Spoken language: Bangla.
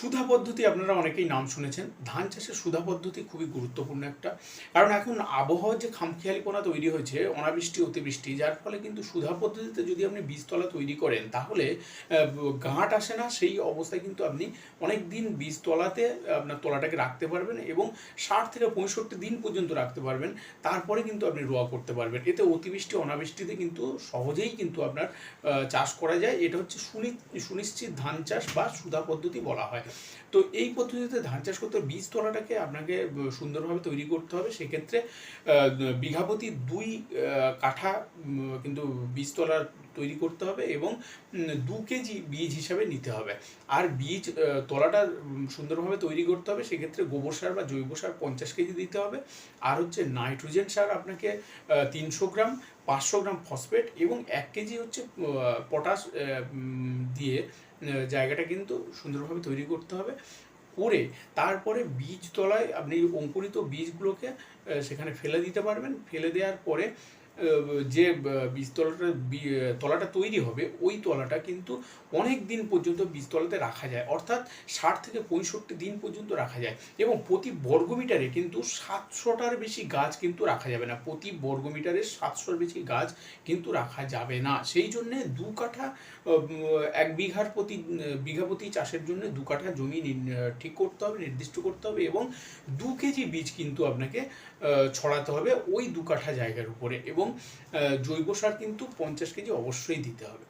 সুধা পদ্ধতি আপনারা অনেকেই নাম শুনেছেন। ধান চাষের সুধা পদ্ধতি খুবই গুরুত্বপূর্ণ একটা। কারণ এখন আবহাওয়ার যে খামখেয়ালিপনা তৈরি হয়েছে, অনাবৃষ্টি, অতিবৃষ্টি, যার ফলে কিন্তু সুধা পদ্ধতিতে যদি আপনি বীজতলা তৈরি করেন, তাহলে গাঁট আসে না, সেই অবস্থায় কিন্তু আপনি অনেক দিন বীজতলাতে আপনার তলাটাকে রাখতে পারবেন এবং ষাট থেকে পঁয়ষট্টি দিন পর্যন্ত রাখতে পারবেন। তারপরে কিন্তু আপনি রোয়া করতে পারবেন। এতে অতিবৃষ্টি, অনাবৃষ্টিতে কিন্তু সহজেই কিন্তু আপনার চাষ করা যায়। এটা হচ্ছে সুনি- সুনিশ্চিত ধান চাষ বা সুধা পদ্ধতি বলা হয়। তো এই পদ্ধতিতে ধান চাষ করতে বীজ তলাটাকে আপনাকে সুন্দরভাবে তৈরি করতে হবে। সেক্ষেত্রে বিঘাপতি দুই কাঠা কিন্তু বীজতলা তৈরি করতে হবে এবং দু কেজি বীজ হিসাবে নিতে হবে। আর বীজ তলাটা সুন্দরভাবে তৈরি করতে হবে। সেক্ষেত্রে গোবর সার বা জৈব সার পঞ্চাশ কেজি দিতে হবে। আর হচ্ছে নাইট্রোজেন সার আপনাকে তিনশো গ্রাম, পাঁচশো গ্রাম ফসফেট এবং এক কেজি হচ্ছে পটাশ দিয়ে জায়গাটা কিন্তু সুন্দরভাবে তৈরি করতে হবে। করে তারপরে বীজ তলায় আপনি অঙ্কুরিত বীজগুলোকে সেখানে ফেলে দিতে পারবেন। ফেলে দেওয়ার পরে যে বীজতলাটা তলাটা তৈরি হবে, ওই তলাটা কিন্তু অনেক দিন পর্যন্ত বীজতলাতে রাখা যায়। অর্থাৎ ষাট থেকে পঁয়ষট্টি দিন পর্যন্ত রাখা যায়। এবং প্রতি বর্গমিটারে কিন্তু সাতশোটার বেশি গাছ কিন্তু রাখা যাবে না। প্রতি বর্গমিটারে সাতশোর বেশি গাছ কিন্তু রাখা যাবে না। সেই জন্যে দু কাঠা এক বিঘার প্রতি বিঘা প্রতি চাষের জন্য দু কাঠা জমি ঠিক করতে হবে, নির্দিষ্ট করতে হবে এবং দু কেজি বীজ কিন্তু আপনাকে ছড়াতে হবে ওই দু কাঠা জায়গার উপরে। এবং আহ, জৈব সার কিন্তু পঞ্চাশ কেজি অবশ্যই দিতে হবে।